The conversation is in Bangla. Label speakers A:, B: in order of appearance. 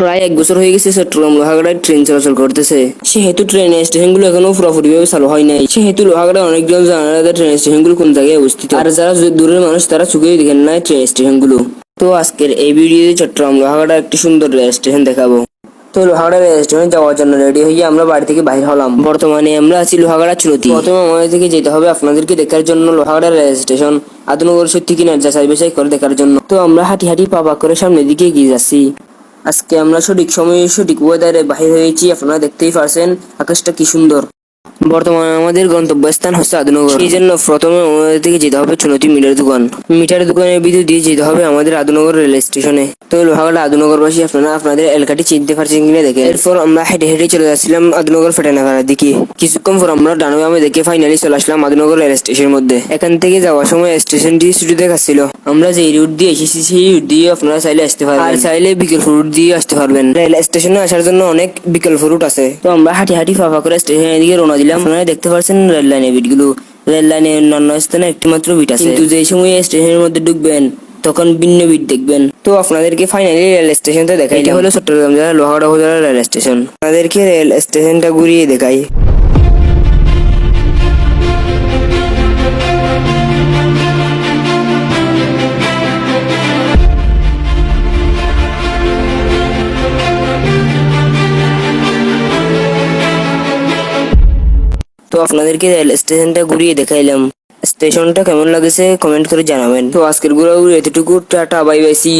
A: প্রায় এক বছর হয়ে গেছে চট্টগ্রাম লোহাগাড়ায় ট্রেন চলাচল করতেছে। সেহেতু ট্রেন স্টেশনগুলো এখনও পুরোপুরিভাবে চালু হয় নাই, সেহেতু লোহাগাড়ায় অনেকজন জানা না ট্রেন স্টেশনগুলো কোন জায়গায় অবস্থিত। আর যারা দূরের মানুষ, তারা চোখেই দেখেন না ট্রেন স্টেশনগুলো। তো আজকের এই ভিডিওতে চট্টগ্রাম লোহাগাড়ার একটি সুন্দর রেল স্টেশন দেখাবো। তো লোহাগড়া রেল স্টেশনে যাওয়ার জন্য রেডি হয়ে আমরা বাড়ি থেকে বাইর হলাম। বর্তমানে আমরা আছি লোহাগাড়া চুনতি প্রথমে আমাদের থেকে যেতে হবে আপনাদেরকে দেখার জন্য লোহাগাড়া রেল স্টেশন আদনগর সত্যি কিনা যাচাই বাছাই করে দেখার জন্য। তো আমরা হাঁটি হাঁটি পাপা করে সামনের দিকে এগিয়ে যাচ্ছি। আজকে আমরা সঠিক সময়ে সঠিক ওয়েদারে বাহির হয়েছি আপনারা দেখতেই পারছেন আকাশটা কি সুন্দর। বর্তমানে আমাদের গন্তব্যস্থান হচ্ছে আদনগর সেই জন্য প্রথমে আমাদের থেকে যেতে হবে চুনতি মিটার দোকান। মিটার দোকানের ভিতর দিয়ে যেতে হবে আমাদের আদনগর রেল স্টেশনে। তো লোহাগাড়া আদনগরবাসী আপনারা আপনাদের এলাকাটি চিনতে পারছেন কিনা দেখে। এরপর আমরা হেঁটে হেঁটে চলে যাচ্ছিলাম আদনগর ফেটানাগাড়ার দিকে। কিছুক্ষণ পর আমরা ডানো আমি দেখে ফাইনালি চলে আসলাম আদনগর রেল স্টেশনের মধ্যে। এখান থেকে যাওয়ার সময় স্টেশনটি ছুটি দেখাচ্ছিল। আমরা যে রুট দিয়ে এসেছি, সেই রুট দিয়ে আপনারা চাইলে আসতে পারবেন। আর চাইলে বিকল্প রুট দিয়ে আসতে পারবেন। রেল স্টেশনে আসার জন্য অনেক বিকল্প রুট আছে। তো আমরা হাঁটি হাঁটি ফাফা করে স্টেশনের দিকে রওনা দিলাম। আপনারা দেখতে পাচ্ছেন রেল লাইনের বিটগুলো রেল লাইনে অন্যান্য স্থানে একটি মাত্র বিট আছে। কিন্তু যেই সময় স্টেশনের মধ্যে ঢুকবেন তখন ভিন্ন বিট দেখবেন। তো আপনাদেরকে ফাইনালি রেল স্টেশনটা দেখাই এটা হলো চট্টগ্রাম জেলা লোহাগড়া উপজেলার রেল স্টেশন। আপনাদেরকে রেল স্টেশনটা ঘুরিয়ে দেখাই। আপনাদেরকে রেল স্টেশনটা ঘুরিয়ে দেখাইলাম। স্টেশনটা কেমন লাগেছে কমেন্ট করে জানাবেন। তো আজকের ঘুরাঘুরি এতটুকু, টাটা বাই বাই সি